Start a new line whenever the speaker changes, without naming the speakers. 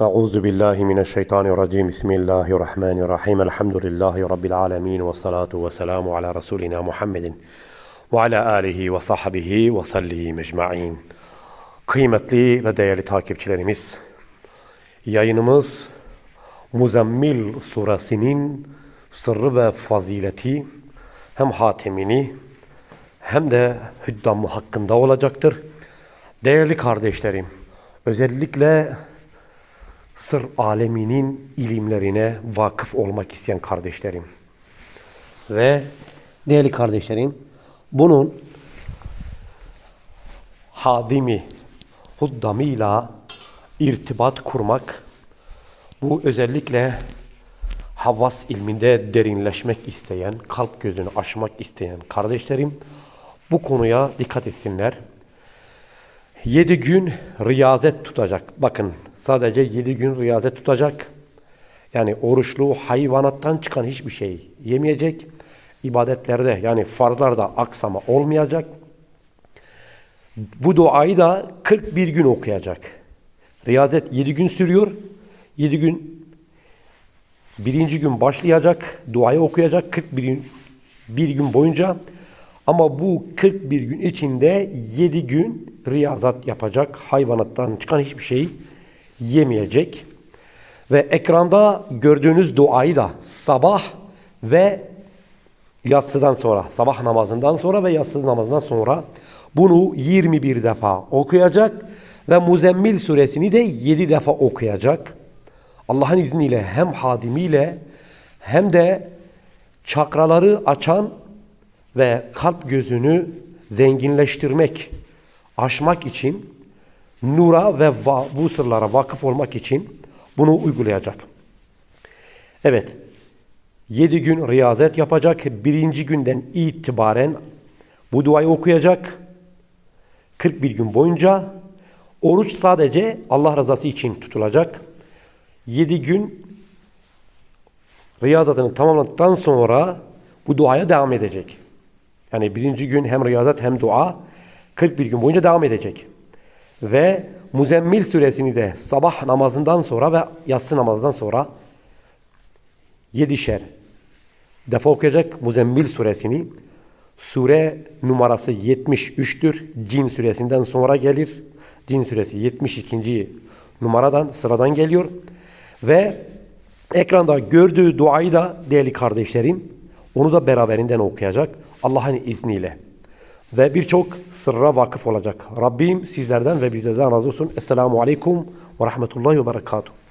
أعوذ بالله من الشيطان الرجيم بسم الله الرحمن الرحيم الحمد لله رب العالمين والصلاة والسلام على رسولنا محمد وعلى آله وصحبه وسلم ecmaîn. Kıymetli ve değerli takipçilerimiz, yayınımız Muzammil suresinin sırrı ve fazileti hem hatemini hem de hüddamı hakkında olacaktır. Değerli kardeşlerim, özellikle sır aleminin ilimlerine vakıf olmak isteyen kardeşlerim ve değerli kardeşlerim bunun hadimi huddamıyla irtibat kurmak bu özellikle havas ilminde derinleşmek isteyen, kalp gözünü aşmak isteyen kardeşlerim bu konuya dikkat etsinler. 7 gün riyazet tutacak. Bakın sadece 7 gün riyazet tutacak. Yani oruçlu hayvanattan çıkan hiçbir şey yemeyecek. İbadetlerde yani farzlarda aksama olmayacak. Bu duayı da 41 gün okuyacak. Riyazet 7 gün sürüyor. 7 gün birinci gün başlayacak. Duayı okuyacak 41 gün, bir gün boyunca. Ama bu 41 gün içinde 7 gün riyazat yapacak. Hayvanattan çıkan hiçbir şey yemeyecek. Ve ekranda gördüğünüz duayı da sabah ve yatsıdan sonra, sabah namazından sonra ve yatsı namazından sonra bunu 21 defa okuyacak ve Muzemmil suresini de 7 defa okuyacak. Allah'ın izniyle hem hadimiyle hem de çakraları açan ve kalp gözünü zenginleştirmek, aşmak için nura ve va bu sırlara vakıf olmak için bunu uygulayacak. Evet, 7 gün riyazet yapacak. Birinci günden itibaren bu duayı okuyacak. 41 gün boyunca oruç sadece Allah rızası için tutulacak. 7 gün riyazatını tamamladıktan sonra bu duaya devam edecek. Yani birinci gün hem riyazat hem dua 41 gün boyunca devam edecek. Ve Muzemmil suresini de sabah namazından sonra ve yatsı namazından sonra yedişer defa okuyacak Muzemmil suresini. Sure numarası 73'tür. Cin suresinden sonra gelir. Cin suresi 72. numaradan sıradan geliyor. Ve ekranda gördüğü duayı da değerli kardeşlerim onu da beraberinden okuyacak Allah'ın izniyle. Ve birçok sırra vakıf olacak. Rabbim sizlerden ve bizlerden razı olsun. Esselamu Aleyküm ve Rahmetullahi ve Berekatuhu.